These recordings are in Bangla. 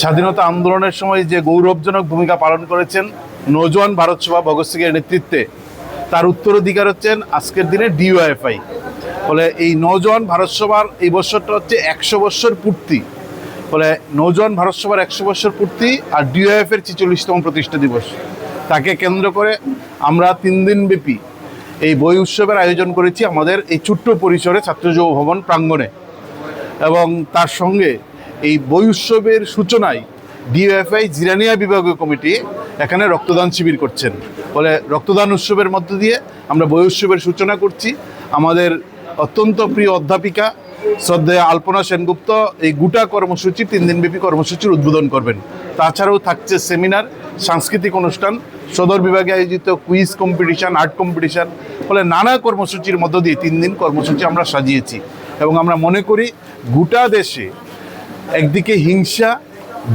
স্বাধীনতা আন্দোলনের সময় যে গৌরবজনক ভূমিকা পালন করেছেন নৌজওয়ান ভারত সভা ভগৎ সিংয়ের নেতৃত্বে। তার উত্তরাধিকার হচ্ছেন আজকের দিনে ডিওএফআই ফলে এই নৌজওয়ান ভারত সভার এই বছরটা হচ্ছে একশো বৎসর পূর্তি। ফলে নৌজওয়ান ভারত সভার একশো বৎসর পূর্তি আর ডিওএফ এর ছিচল্লিশতম প্রতিষ্ঠা দিবস। তাকে কেন্দ্র করে আমরা তিন দিন ব্যাপী এই বই উৎসবের আয়োজন করেছি আমাদের এই ছোট্ট পরিসরে ছাত্র যুব ভবন প্রাঙ্গণে। এবং তার সঙ্গে এই বই উৎসবের সূচনায় ডিএফআই জিরানিয়া বিভাগীয় কমিটি এখানে রক্তদান শিবির করছেন। ফলে রক্তদান উৎসবের মধ্য দিয়ে আমরা বই উৎসবের সূচনা করছি। আমাদের অত্যন্ত প্রিয় অধ্যাপিকা শ্রদ্ধেয় আলপনা সেনগুপ্ত এই গোটা কর্মসূচি, তিন দিনব্যাপী কর্মসূচির উদ্বোধন করবেন। তাছাড়াও থাকছে সেমিনার, সাংস্কৃতিক অনুষ্ঠান, সদর বিভাগে আয়োজিত কুইজ কম্পিটিশন, আর্ট কম্পিটিশন। ফলে নানা কর্মসূচির মধ্য দিয়ে তিন দিন কর্মসূচি আমরা সাজিয়েছি। এবং আমরা মনে করি গোটা দেশে একদিকে হিংসা,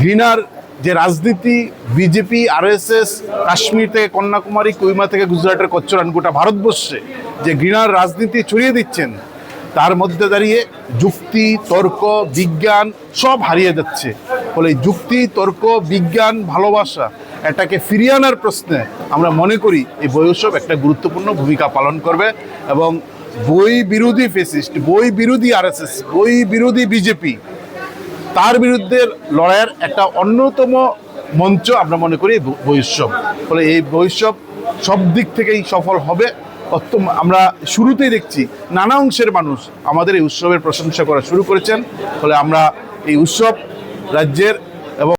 ঘৃণার যে রাজনীতি, বিজেপি, আরএসএস, কাশ্মীর থেকে কন্যাকুমারী কুইমা থেকে গুজরাটের কচ্চরান গোটা ভারতবর্ষে যে ঘৃণার রাজনীতি ছড়িয়ে দিচ্ছেন, তার মধ্যে দাঁড়িয়ে যুক্তি, তর্ক, বিজ্ঞান সব হারিয়ে যাচ্ছে। ফলে যুক্তি, তর্ক, বিজ্ঞান, ভালোবাসা এটাকে ফিরিয়ে আনার প্রশ্নে আমরা মনে করি এই বই উৎসব একটা গুরুত্বপূর্ণ ভূমিকা পালন করবে এবং বই বিরোধী ফেসিস্ট, বই বিরোধী আরএসএস, বই বিরোধী বিজেপি তার বিরুদ্ধে লড়াইয়ের একটা অন্যতম মঞ্চ আমরা মনে করি এই ব- ফলে এই বহিষ্যব সব দিক থেকেই সফল হবে। অত্যম আমরা শুরুতেই দেখছি নানা অংশের মানুষ আমাদের এই উৎসবের প্রশংসা করা শুরু করেছেন। ফলে আমরা এই উৎসব রাজ্যের